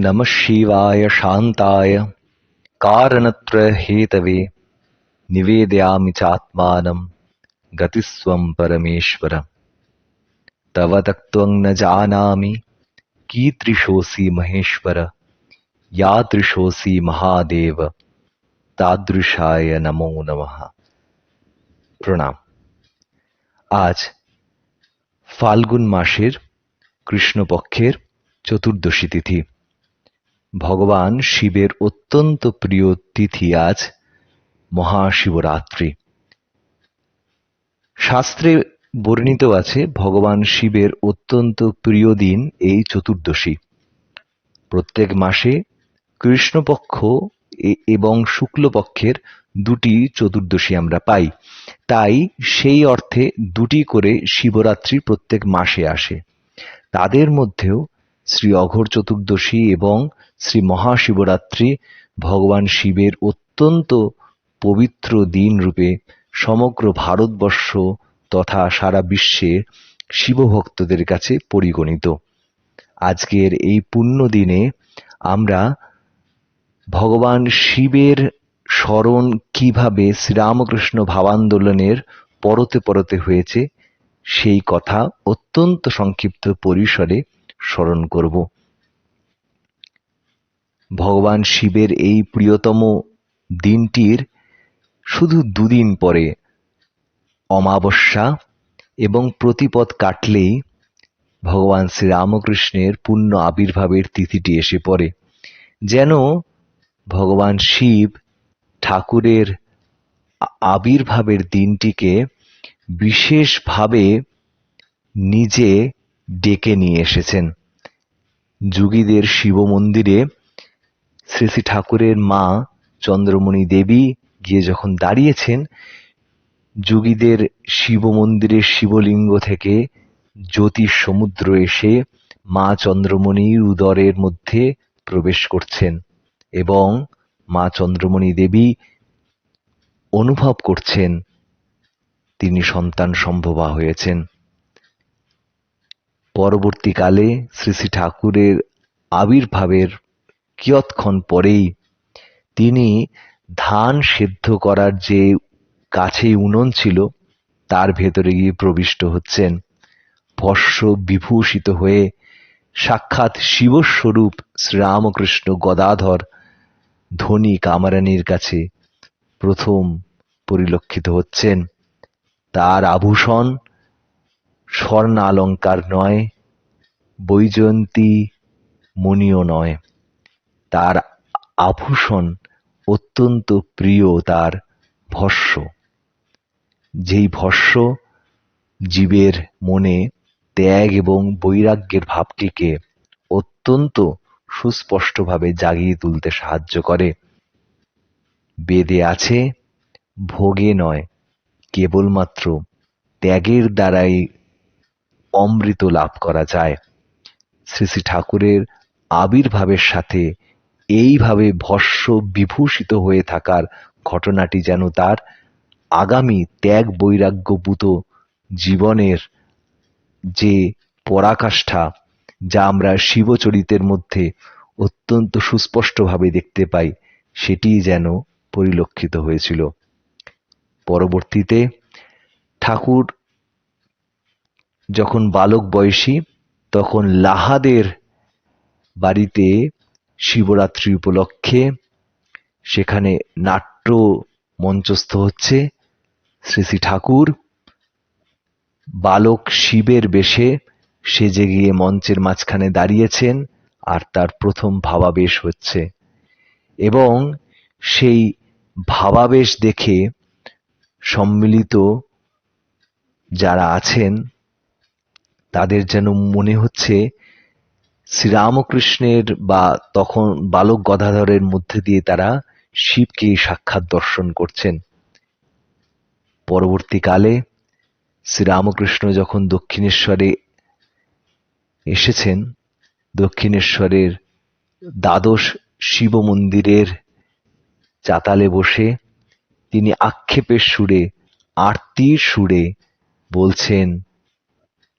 नमः शिवाय शान्ताय कारणत्रयहेतवे निवेदयामि चात्मानं गतिस्त्वं परमेश्वर तव तत्त्वं न जानामि कीदृशोऽसि महेश्वर यादृशोऽसि महादेव তাদৃশায় নমো নমঃ প্রণাম আজ ফাল্গুন মাসের কৃষ্ণপক্ষের চতুর্দশী তিথি ভগবান শিবের অত্যন্ত প্রিয় তিথি আজ মহাশিবরাত্রি। শাস্ত্রে বর্ণিত আছে, ভগবান শিবের অত্যন্ত প্রিয় দিন এই চতুর্দশী। প্রত্যেক মাসে কৃষ্ণপক্ষ এবং শুক্লপক্ষের দুটি চতুর্দশী আমরা পাই। তাই সেই অর্থে দুটি করে শিবরাত্রি প্রত্যেক মাসে আসে। তাদের মধ্যেও শ্রী অঘোর চতুর্দশী এবং শ্রী মহাশিবরাত্রি ভগবান শিবের অত্যন্ত পবিত্র দিন রূপে সমগ্র ভারতবর্ষ তথা সারা বিশ্বে শিবভক্তদের কাছে পরিগণিত। আজকের এই পুণ্য দিনে আমরা ভগবান শিবের স্মরণ কীভাবে শ্রীরামকৃষ্ণ ভাবান্দোলনের পরতে পরতে হয়েছে, সেই কথা অত্যন্ত সংক্ষিপ্ত পরিসরে স্মরণ করব। ভগবান শিবের এই প্রিয়তম দিনটির শুধু দুদিন পরে, অমাবস্যা এবং প্রতিপদ কাটলেই ভগবান শ্রীরামকৃষ্ণের পূর্ণ আবির্ভাবের তিথিটি এসে পড়ে, যেন ভগবান শিব ঠাকুরের আবির্ভাবের দিনটিকে বিশেষভাবে নিজে ডেকে নিয়ে এসেছেন। যুগীদের শিব মন্দিরে শ্রী শ্রী ঠাকুরের মা চন্দ্রমণি দেবী গিয়ে যখন দাঁড়িয়েছেন, যোগীদের শিব মন্দিরের শিবলিঙ্গ থেকে জ্যোতিষ সমুদ্র এসে মা চন্দ্রমণির উদরের মধ্যে প্রবেশ করছেন এবং মা চন্দ্রমণি দেবী অনুভব করছেন, তিনি সন্তান সম্ভবা হয়েছেন। পরবর্তীকালে শ্রী শ্রী ঠাকুরের আবির্ভাবের কিয়ৎক্ষণ পরেই তিনি ধান সেদ্ধ করার যে কাছেই উনুন ছিল, তার ভেতরে গিয়ে প্রবিষ্ট হচ্ছেন। ভস্য বিভূষিত হয়ে সাক্ষাৎ শিবস্বরূপ শ্রীরামকৃষ্ণ গদাধর ধনী কামারানির কাছে প্রথম পরিলক্ষিত হচ্ছেন। তার আভূষণ স্বর্ণ অলঙ্কার নয়, বৈজয়ন্তী মণিও নয়। তার আভূষণ অত্যন্ত প্রিয় তার ভস্য। যেই ভস্য জীবের মনে ত্যাগ এবং বৈরাগ্যের ভাবটিকে অত্যন্ত সুস্পষ্টভাবে জাগিয়ে তুলতে সাহায্য করে। বেদে আছে, ভোগে নয়, কেবলমাত্র ত্যাগের দ্বারাই অমৃত লাভ করা যায়। শ্রী শ্রী ঠাকুরের আবির্ভাবের সাথে এইভাবে ভস্য বিভূষিত হয়ে থাকার ঘটনাটি যেন তার আগামী ত্যাগ বৈরাগ্যভূত জীবনের যে পরাকাষ্ঠা, যা আমরা শিবচরিতের মধ্যে অত্যন্ত সুস্পষ্টভাবে দেখতে পাই সেটিই যেন পরিলক্ষিত হয়েছিল। পরবর্তীতে ঠাকুর যখন বালক বয়সী, তখন লাহাদের বাড়িতে শিবরাত্রি উপলক্ষে সেখানে নাট্য মঞ্চস্থ হচ্ছে শ্রী শ্রী ঠাকুর। বালক শিবের বেশে সেজে গিয়ে মঞ্চের মাঝখানে দাঁড়িয়েছেন আর তার প্রথম ভাবাবেশ হচ্ছে। এবং সেই ভাবাবেশ দেখে সম্মিলিত যারা আছেন তাদের যেন মনে হচ্ছে শ্রীরামকৃষ্ণের বা তখন বালক গদাধরের মধ্যে দিয়ে তারা শিবকে সাক্ষাৎ দর্শন করছেন। পরবর্তীকালে শ্রীরামকৃষ্ণ যখন দক্ষিণেশ্বরে এসেছেন, দক্ষিণেশ্বরের দ্বাদশ শিব মন্দিরের চাতালে বসে তিনি আক্ষেপের সুরে, আরতির সুরে বলছেন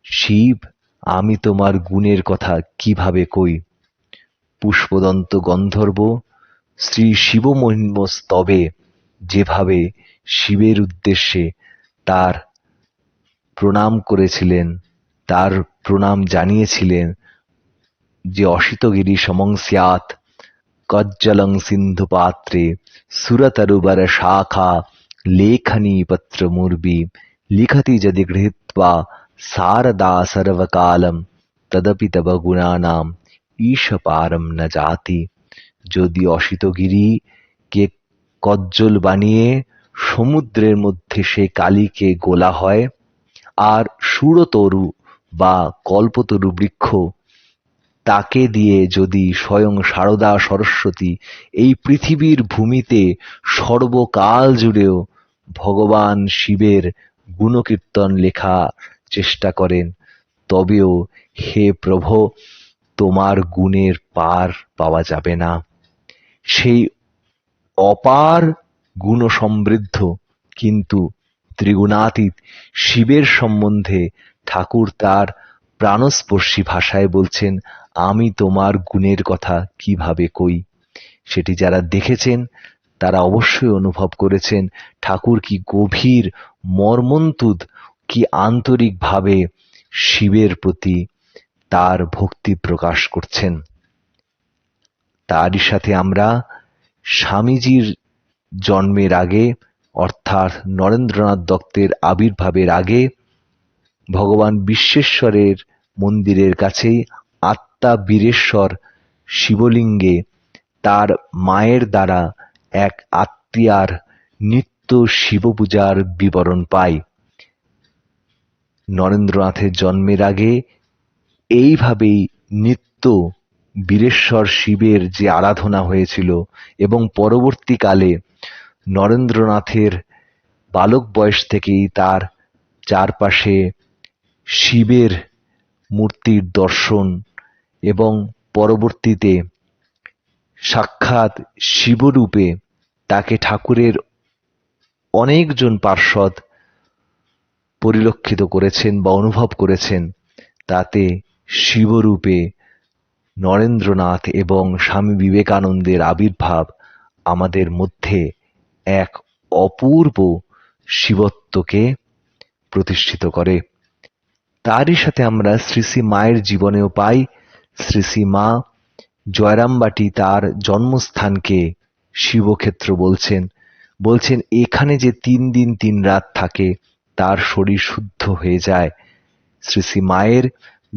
শিব, আমি তোমার গুণের কথা কীভাবে কই? পুষ্পদন্ত গন্ধর্ব, শ্রী শিবমহিম স্তবে যেভাবে শিবের উদ্দেশ্যে তার প্রণাম করেছিলেন, তার প্রণাম জানিয়েছিলেন যে অসিতগিরি সমং স্যাৎ, কজ্জলং সিন্ধু পাত্রে সুরতরুবর শাখা লেখনী পত্র মুর্বি লিখতি যদি গৃহীত্বা সারদা সর্বকালম তদপি তব গুণানাম ঈশ পারম ন জাতি যদি অসিতগিরি কে কজ্জল বানিয়ে সমুদ্রের মধ্যে সে কালীকে গোলা হয় আর সুরতরু বা কল্পতরু বৃক্ষ তাকে দিয়ে যদি স্বয়ং সারদা সরস্বতী এই পৃথিবীর ভূমিতে সর্বকাল জুড়েও ভগবান শিবের গুণকীর্তন লেখা চেষ্টা করেন, তবেও হে প্রভু, তোমার গুণের পার পাওয়া যাবে না। সেই অপার গুণ সমৃদ্ধ কিন্তু ত্রিগুণাতীত শিবের সম্বন্ধে ঠাকুর তার প্রাণস্পর্শী ভাষায় বলছেন, আমি তোমার গুণের কথা কীভাবে কই? সেটি যারা দেখেছেন, তারা অবশ্যই অনুভব করেছেন ঠাকুর কি গভীর মর্মন্তুদ কি আন্তরিকভাবে শিবের প্রতি তার ভক্তি প্রকাশ করছেন। তারই সাথে আমরা স্বামীজির জন্মের আগে, অর্থাৎ নরেন্দ্রনাথ দত্তের আবির্ভাবের আগে, ভগবান বিশ্বেশ্বরের মন্দিরের কাছেই আত্মা বীরেশ্বর শিবলিঙ্গে তার মায়ের দ্বারা এক আত্মীয়ার নিত্য শিব পূজার বিবরণ পাই নরেন্দ্রনাথের জন্মের আগে এইভাবেই নিত্য বীরেশ্বর শিবের যে আরাধনা হয়েছিল এবং পরবর্তীকালে নরেন্দ্রনাথের বালক বয়স থেকেই তার চারপাশে শিবের মূর্তির দর্শন এবং পরবর্তীতে সাক্ষাৎ শিবরূপে তাকে ঠাকুরের অনেকজন পার্ষদ পরিলক্ষিত করেছেন বা অনুভব করেছেন, তাতে শিবরূপে নরেন্দ্রনাথ এবং স্বামী বিবেকানন্দের আবির্ভাব আমাদের মধ্যে এক অপূর্ব শিবত্বকে প্রতিষ্ঠিত করে। তারই সাথে আমরা শ্রী শ্রী মায়ের জীবনেও পাই, শ্রী শ্রী মা জয়রামবাটি তার জন্মস্থানকে শিবক্ষেত্র বলছেন। বলছেন, এখানে যে তিন দিন তিন রাত থাকে তার শরীর শুদ্ধ হয়ে যায়। শ্রী শ্রী মায়ের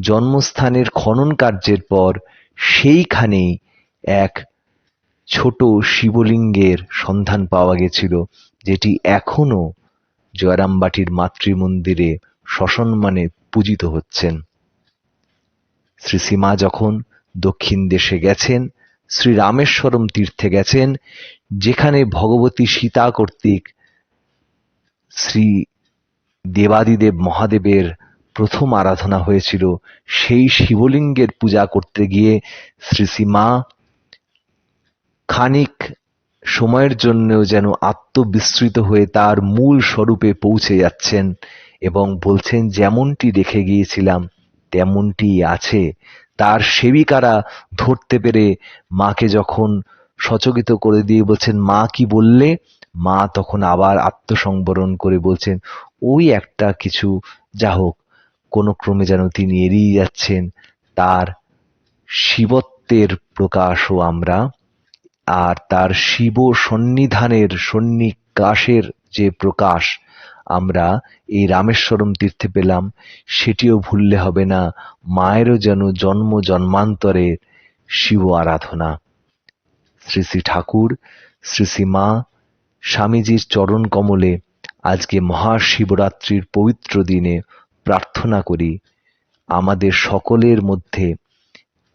জন্মস্থানের খনন কার্যের পর সেইখানেই এক ছোট শিবলিঙ্গের সন্ধান পাওয়া গেছিল, যেটি এখনও জয়রামবাটির মাতৃমন্দিরে সসম্মানে পূজিত হচ্ছেন। শ্রী সীমা যখন দক্ষিণ দেশে গেছেন শ্রী রামেশ্বরম তীর্থে গেছেন, যেখানে ভগবতী সীতা কর্তৃক শ্রী দেবাদিদেব মহাদেবের প্রথম আরাধনা হয়েছিল সেই শিবলিঙ্গের পূজা করতে গিয়ে শ্রী সীমা খানিক সময়ের জন্যও যেন আত্মবিস্মৃত হয়ে তার মূল স্বরূপে পৌঁছে যাচ্ছেন এবং বলছেন, যেমনটি রেখে গিয়েছিলাম, তেমনটি আছে। তার সেবিকারা ধরতে পেরে মাকে যখন সচকিত করে দিয়ে বলছেন, মা কি বললে? মা তখন আবার আত্মসংবরণ করে বলছেন, ওই একটা কিছু, যা হোক, কোনো ক্রমে যেন তিনি এড়িয়ে যাচ্ছেন, তার শিবত্বের প্রকাশও আমরা, আর তার শিব সন্নিধানের সন্নিকাশের যে প্রকাশ আমরা, এই রামেশ্বরম তীর্থে পেলাম, সেটিও ভুললে হবে না, মায়েরও যেন জন্ম জন্মান্তরের শিব আরাধনা। শ্রী শ্রী ঠাকুর, শ্রী শ্রী মা স্বামীজির চরণ কমলে আজকে মহাশিবরাত্রির পবিত্র দিনে প্রার্থনা করি, আমাদের সকলের মধ্যে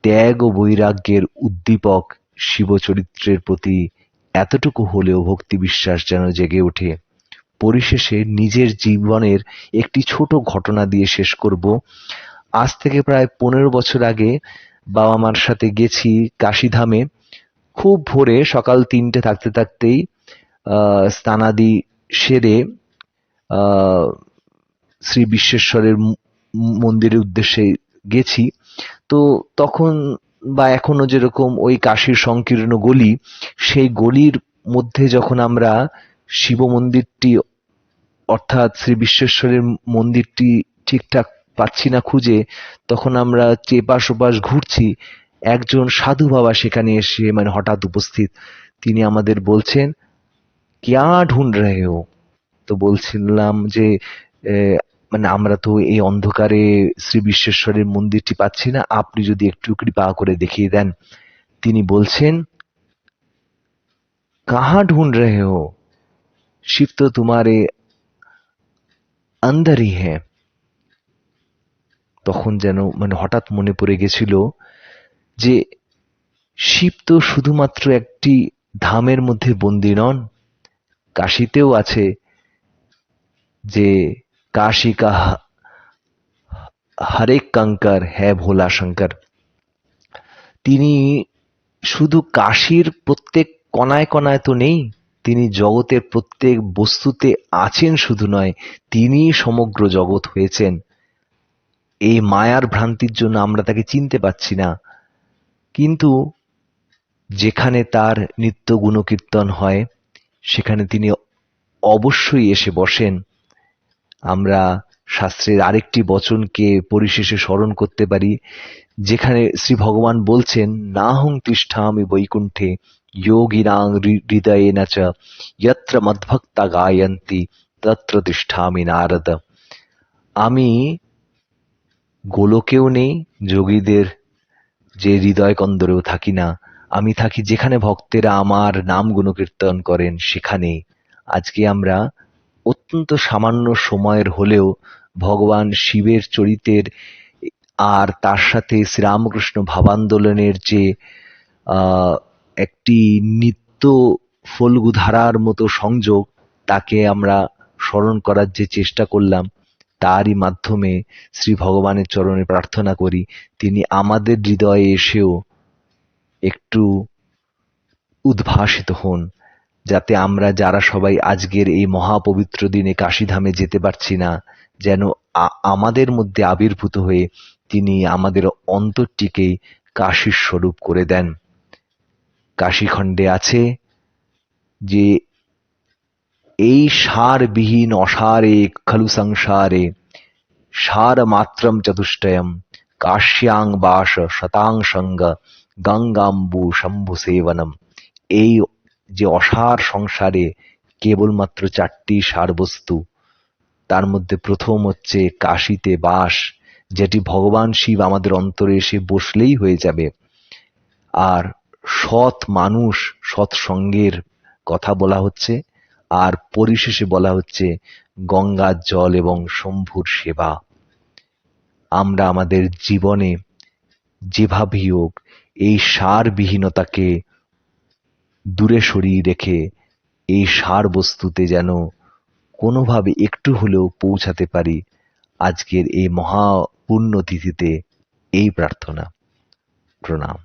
ত্যাগ ও বৈরাগ্যের উদ্দীপক শিবচরিত্রের প্রতি এতটুকু হলেও ভক্তি বিশ্বাস যেন জেগে ওঠে। পরিশেষে নিজের জীবনের একটি ছোট ঘটনা দিয়ে শেষ করব। আজ থেকে প্রায় পনেরো বছর আগে বাবা মার সাথে গেছি কাশিধামে। খুব ভোরে সকাল তিনটে থাকতে থাকতেই স্নানাদি সেরে শ্রী বিশ্বেশ্বরের মন্দিরের উদ্দেশ্যে গেছি। তো তখন বা এখনও যেরকম ওই কাশীর সংকীর্ণ গলি, সেই গলির মধ্যে যখন আমরা শিব মন্দিরটি, অর্থাৎ শ্রী বিশ্বেশ্বরের মন্দিরটি ঠিকঠাক পাচ্ছি না খুঁজে, তখন আমরা চেপাস ওপাশ ঘুরছি। একজন সাধু বাবা সেখানে এসে মানে হঠাৎ উপস্থিত। তিনি আমাদের বলছেন কিয়া ঢুন্ড রহে হো তো বলছিলাম যে এ, মানে আমরা তো এই অন্ধকারে শ্রী বিশ্বেশ্বরের মন্দিরটি পাচ্ছি না আপনি যদি একটু কৃপা করে দেখিয়ে দেন তিনি বলছেন কাহা ঢুন্ড রহে হো শিব তো তোমারে अंदर ही है তখন যেন মানে হঠাৎ মনে পড়ে গেছিল যে শিব তো শুধুমাত্র একটি ধামের মধ্যে বন্দী নন কাশিতেও আছে যে কাশী কা হরেক কঙ্কর হ্যাঁ ভোলা শঙ্কর। তিনি শুধু কাশীর প্রত্যেক কণায় কণায় তো নেই, তিনি জগতের প্রত্যেক বস্তুতে আছেন শুধু নয় তিনি সমগ্র জগৎ হয়েছেন। এই মায়ার ভ্রান্তির জন্য আমরা তাকে চিনতে পাচ্ছি না। কিন্তু যেখানে তার নিত্য গুণকীর্তন হয় সেখানে তিনি অবশ্যই এসে বসেন। আমরা শাস্ত্রের আরেকটি বচনকে পরিশেষে স্মরণ করতে পারি, যেখানে শ্রী ভগবান বলছেন না হং তিষ্ঠামি বৈকুণ্ঠে, যোগিনাং হৃদয়ে নাচ যত্র মদ্ভক্তা গায়ন্তি, তত্র তিষ্ঠামি নারদ। আমি গোলকেও নেই, যোগীদের যে হৃদয় কন্দরেও থাকি না। আমি থাকি যেখানে ভক্তেরা আমার নাম গুণকীর্তন করেন, সেখানে আজকে আমরা অত্যন্ত সামান্য সময়ের হলেও ভগবান শিবের চরিতের আর তার সাথে শ্রীরামকৃষ্ণ ভাবান্দোলনের যে একটি নিত্য ফল্গু ধারার মতো সংযোগ, তাকে আমরা স্মরণ করার যে চেষ্টা করলাম, তারই মাধ্যমে শ্রী ভগবানের চরণে প্রার্থনা করি, তিনি আমাদের হৃদয়ে এসেও একটু উদ্ভাসিত হন, যাতে আমরা যারা সবাই আজকের এই মহাপবিত্র দিনে কাশীধামে যেতে পারছি না, যেন আমাদের মধ্যে আবির্ভূত হয়ে তিনি আমাদের অন্তরটিকে কাশীর স্বরূপ করে দেন। কাশীখণ্ডে আছে যে এই সারবিহীন অসারে খলু সংসারে সার মাত্রম চতুষ্টয়ম কাশ্যাং বাস শতাং সঙ্গ গঙ্গাম্বু শম্ভু সেবনম। এই যে অসার সংসারে কেবলমাত্র চারটি সারবস্তু, তার মধ্যে প্রথম হচ্ছে কাশিতে বাস, যেটি ভগবান শিব আমাদের অন্তরে এসে বসলেই হয়ে যাবে। আর সৎ মানুষ, সৎ সঙ্গের কথা বলা হচ্ছে, আর পরিশেষে বলা হচ্ছে গঙ্গার জল এবং শম্ভুর সেবা। আমরা আমাদের জীবনে যেভাবেই হোক, এই সারবিহীনতাকে দূরে সরিয়ে রেখে এই সার বস্তুতে যেন কোনোভাবে একটু হলেও পৌঁছাতে পারি, আজকের এই মহা পুণ্যতিথিতে এই প্রার্থনা। প্রণাম।